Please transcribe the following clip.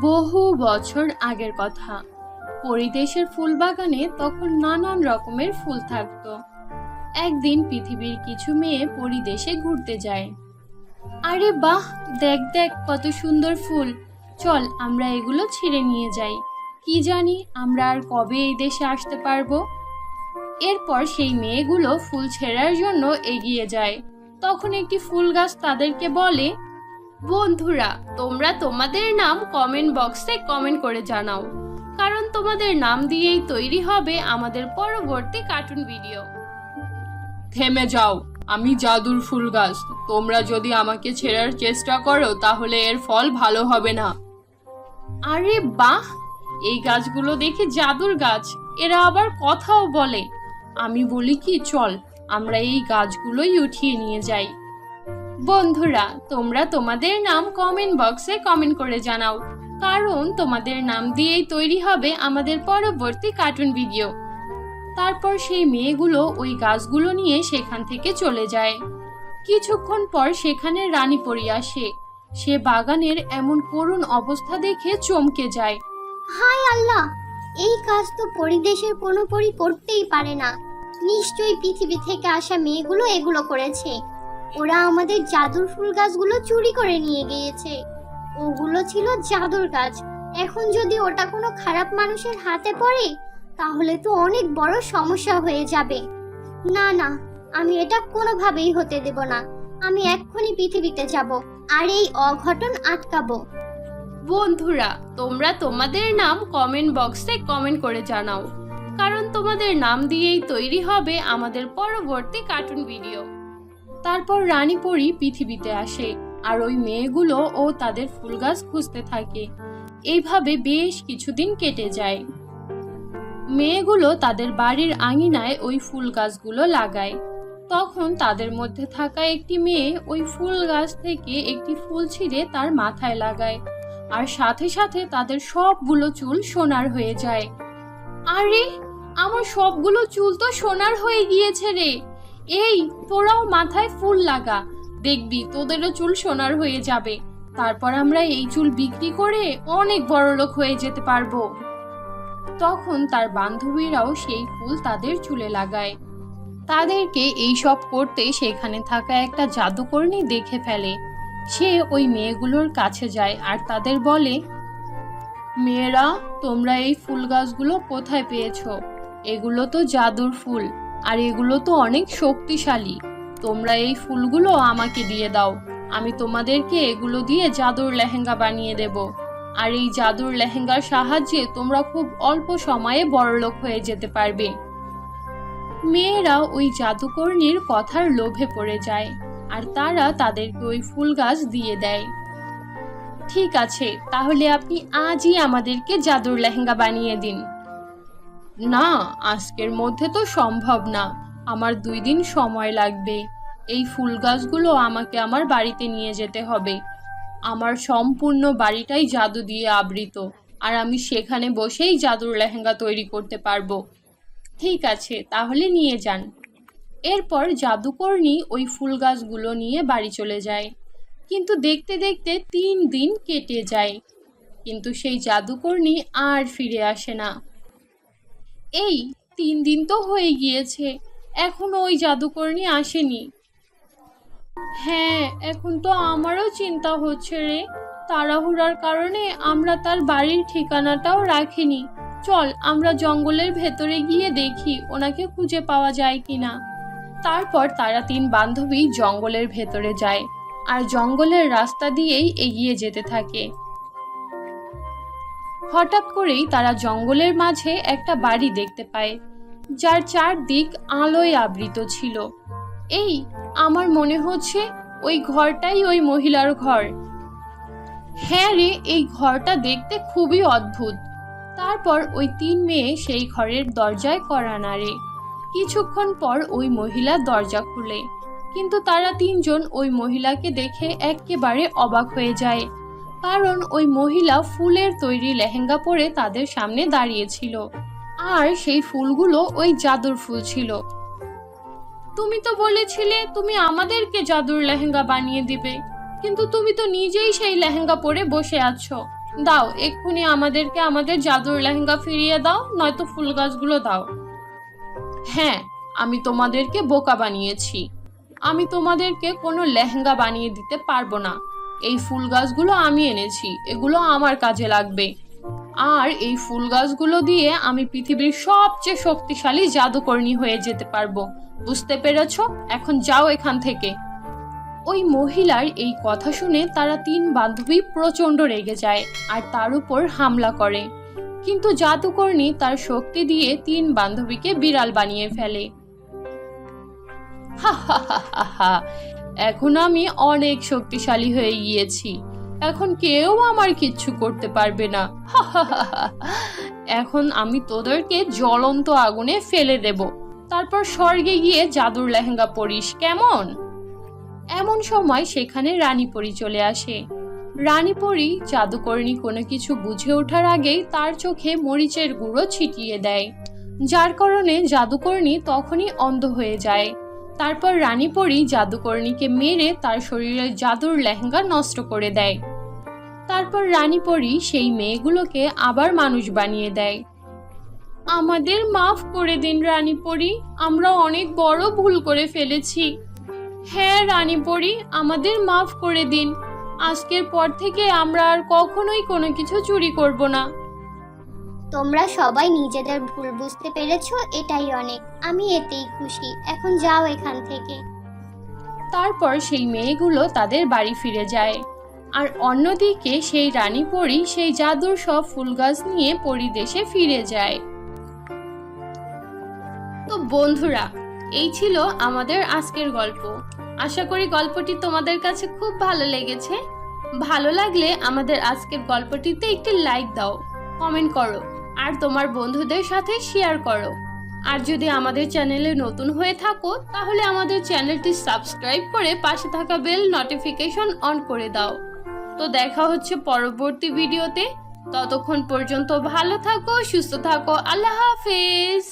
বহু বছর আগের কথা। পরিদেশের ফুল বাগানে তখন নানান রকমের ফুল থাকতো। একদিন পৃথিবীর কিছু মেয়ে পরিদেশে ঘুরতে যায়। আরে বাহ, দেখ দেখ, কত সুন্দর ফুল। চল, আমরা এগুলো ছিঁড়ে নিয়ে যাই। কি জানি, আমরা আর কবে এই দেশে আসতে পারব? এরপর সেই মেয়েগুলো ফুল ছেঁড়ার জন্য এগিয়ে যায়। তখন একটি ফুল গাছ তাদেরকে বলে বন্ধুরা তোমরা তোমাদের নাম কমেন্ট বক্সে কমেন্ট করে জানাও। কারণ তোমাদের নাম দিয়েই তৈরি হবে আমাদের পরবর্তী কার্টুন ভিডিও থেমে যাও আমি জাদুর ফুল গাছ তোমরা যদি আমাকে ছেড়ার চেষ্টা করো তাহলে এর ফল ভালো হবে না। আরে বাহ! এই গাছগুলো দেখে জাদুর গাছ এরা আবার কথাও বলে। আমি বলি কি চল আমরা এই গাছগুলোই উঠিয়ে নিয়ে যাই। বন্ধুরা, তোমরা তোমাদের নাম কমেন্ট বক্সে কমেন্ট করে জানাও, কারণ তোমাদের নাম দিয়েই তৈরি হবে আমাদের পরবর্তী কার্টুন ভিডিও তারপর সেই মেয়েগুলো ওই গাছগুলো নিয়ে সেখান থেকে চলে যায়। কিছুক্ষণ পর সেখানে রানী পরি আসে। সে বাগানের এমন করুণ অবস্থা দেখে চমকে যায়। হায় আল্লাহ! এই কাজ তো পরিদেশের কোনো পরি করতেই পারে না। নিশ্চয়ই পৃথিবী থেকে আসা মেয়েগুলো এগুলো করেছে। ওরা আমাদের জাদুর ফুল গাছগুলো চুরি করে নিয়ে গিয়েছে। ওগুলো ছিল জাদুর গাছ। এখন যদি ওটা কোনো খারাপ মানুষের হাতে পড়ে, তাহলে তো অনেক বড় সমস্যা হয়ে যাবে। না না, আমি এটা কোনোভাবেই হতে দেব না। আমি এক্ষুনি পৃথিবীতে যাব, আর এই অঘটন আটকাবো। বন্ধুরা, তোমরা তোমাদের নাম কমেন্ট বক্সে কমেন্ট করে জানাও। কারণ তোমাদের নাম দিয়েই তৈরি হবে আমাদের পরবর্তী কার্টুন ভিডিও তারপর রানী পরি পৃথিবীতে আসে, আর ওই মেয়েগুলো ও তাদের ফুল গাছ খুঁজতে থাকে। এইভাবে বেশ কিছুদিন কেটে যায়। মেয়েগুলো তাদের বাড়ির আঙিনায় ওই ফুল গাছগুলো লাগায়। তখন তাদের মধ্যে থাকা একটি মেয়ে ওই ফুল গাছ থেকে একটি ফুল ছিঁড়ে তার মাথায় লাগায়, আর সাথে সাথে তাদের সবগুলো চুল সোনার হয়ে যায়। আরে, আমার সবগুলো চুল তো সোনার হয়ে গিয়েছে রে! এই, তোরাও মাথায় ফুল লাগা। দেখবি, তোদেরও চুল সোনার হয়ে যাবে। তারপর আমরা এই চুল বিক্রি করে অনেক বড় লোক হয়ে যেতে পারব। তখন তার বান্ধবীরাও সেই ফুল তাদের চুলে লাগায়। তাদেরকে এই সব করতে সেখানে থাকা একটা জাদুকর্ণী দেখে ফেলে। সে ওই মেয়েগুলোর কাছে যায় আর তাদের বলে, মেয়েরা, তোমরা এই ফুল গাছগুলো কোথায় পেয়েছ? এগুলো তো জাদুর ফুল। আর এগুলো তো অনেক শক্তিশালী। তোমরা এই ফুলগুলো আমাকে দিয়ে দাও। আমি তোমাদেরকে এগুলো দিয়ে জাদুর লেহেঙ্গা বানিয়ে দেব। আর এই জাদুর লেহেঙ্গার সাহায্যে তোমরা খুব অল্প সময়ে বড়লোক হয়ে যেতে পারবে। মেয়েরা ওই জাদুকর্ণীর কথার লোভে পড়ে যায়, আর তারা তাদেরকে ওই ফুল গাছ দিয়ে দেয়। ঠিক আছে, তাহলে আপনি আজই আমাদেরকে জাদুর লেহেঙ্গা বানিয়ে দিন। না, আজকের মধ্যে তো সম্ভব না। আমার দুই দিন সময় লাগবে। এই ফুল গাছগুলো আমাকে আমার বাড়িতে নিয়ে যেতে হবে। আমার সম্পূর্ণ বাড়িটাই জাদু দিয়ে আবৃত, আর আমি সেখানে বসেই জাদুর লেহেঙ্গা তৈরি করতে পারব। ঠিক আছে, তাহলে নিয়ে যান। এরপর জাদুকর্ণী ওই ফুল গাছগুলো নিয়ে বাড়ি চলে যায়। কিন্তু দেখতে দেখতে তিন দিন কেটে যায়। কিন্তু সেই জাদুকর্ণী আর ফিরে আসে না। এই, তিন দিন তো হয়ে গিয়েছে। এখনও ওই জাদুকর্ণী আসেনি। হ্যাঁ এখন তো আমারও চিন্তা হচ্ছে রে। তাড়াহুড়ার কারণে আমরা তার বাড়ির ঠিকানাটাও রাখিনি। চল, আমরা জঙ্গলের ভেতরে গিয়ে দেখি ওনাকে খুঁজে পাওয়া যায় কিনা। তারপর তারা তিন বান্ধবী জঙ্গলের ভেতরে যায়, আর জঙ্গলের রাস্তা দিয়েই এগিয়ে যেতে থাকে। হঠাৎ করেই তারা জঙ্গলের মাঝে একটা বাড়ি দেখতে পায়, যার চারদিক আলোয় আবৃত ছিল। এই, আমার মনে হচ্ছে ওই ঘরটাই ওই মহিলার ঘর। হ্যাঁ রে, এই ঘরটা দেখতে খুবই অদ্ভুত। তারপর ওই তিন মেয়ে সেই ঘরের দরজায় করা নাড়ে। কিছুক্ষণ পর ওই মহিলা দরজা খুলে, কিন্তু তারা তিনজন ওই মহিলাকে দেখে একেবারে অবাক হয়ে যায়। কারণ ওই মহিলা ফুলের তৈরি লেহেঙ্গা পরে তাদের সামনে দাঁড়িয়েছিল আর সেই ফুলগুলো ওই জাদুর ফুল ছিল। তুমি তো বলেছিলে তুমি আমাদেরকে জাদুর লেহেঙ্গা বানিয়ে দিবে, কিন্তু তুমি তো নিজেই সেই লেহেঙ্গা পরে বসে আছো। দাও, এক্ষুনি আমাদেরকে আমাদের জাদুর লেহেঙ্গা ফিরিয়ে দাও, নয়তো ফুল গাছগুলো দাও। হ্যাঁ আমি তোমাদেরকে বোকা বানিয়েছি। আমি তোমাদেরকে কোনো লেহেঙ্গা বানিয়ে দিতে পারব না। এই ফুল গাছগুলো আমি এনেছি, এগুলো আমার কাজে লাগবে। আর এই ফুল গাছগুলো দিয়ে আমি পৃথিবীর সবচেয়ে শক্তিশালী জাদুকর্ণী হয়ে যেতে পারব। বুঝতে পেরেছ? এখন যাও এখান থেকে। ওই মহিলার এই কথা শুনে তারা তিন বান্ধবী প্রচণ্ড রেগে যায় আর তার উপর হামলা করে। কিন্তু জাদুকর্ণী তার শক্তি দিয়ে তিন বান্ধবীকে বিড়াল বানিয়ে ফেলে। হা হা হা হা। এখন আমি অনেক শক্তিশালী হয়ে গিয়েছি। এখন কেউ আমার কিচ্ছু করতে পারবে না। এখন আমি তোদেরকে জ্বলন্ত আগুনে ফেলে দেব। তারপর স্বর্গে গিয়ে জাদুর লেহেঙ্গা পরিস, কেমন? এমন সময় সেখানে রানীপরি চলে আসে। রানীপরি জাদুকর্ণী কোনো কিছু বুঝে ওঠার আগেই তার চোখে মরিচের গুঁড়ো ছিটিয়ে দেয়। যার কারণে জাদুকর্ণী তখনই অন্ধ হয়ে যায়। তারপর রানীপরি জাদুকর্ণীকে মেরে তার শরীরের জাদুর লেহেঙ্গা নষ্ট করে দেয়। তারপর রানীপরি সেই মেয়েগুলোকে আবার মানুষ বানিয়ে দেয়। আমাদের মাফ করে দিন রানীপরি আমরা অনেক বড় ভুল করে ফেলেছি। হ্যাঁ রানীপরি আমাদের মাফ করে দিন। আজকের পর থেকে আমরা আর কখনোই কোনো কিছু চুরি করব না। তোমরা সবাই নিজেদের ভুল বুঝতে পেরেছ, এটাই অনেক। আমি এতেই খুশি। এখন যাও এখান থেকে। তারপর সেই মেয়েগুলো তাদের বাড়ি ফিরে যায়। আর অন্যদিকে সেই রানী পরী সেই জাদুর সব ফুল গাছ নিয়ে পরিদেশে ফিরে যায়। তো বন্ধুরা, এই ছিল আমাদের আজকের গল্প। আশা করি গল্পটি তোমাদের কাছে খুব ভালো লেগেছে। ভালো লাগলে আমাদের আজকের গল্পটিতে একটি লাইক দাও, কমেন্ট করো। আর তোমার বন্ধুদের সাথে শেয়ার করো। আর যদি আমাদের চ্যানেলে নতুন হয়ে থাকো, তাহলে আমাদের চ্যানেলটি সাবস্ক্রাইব করে পাশে থাকা বেল নোটিফিকেশন অন করে দাও। তো দেখা হচ্ছে পরবর্তী ভিডিওতে ততক্ষণ পর্যন্ত ভালো থাকো, সুস্থ থাকো। আল্লাহ হাফেজ।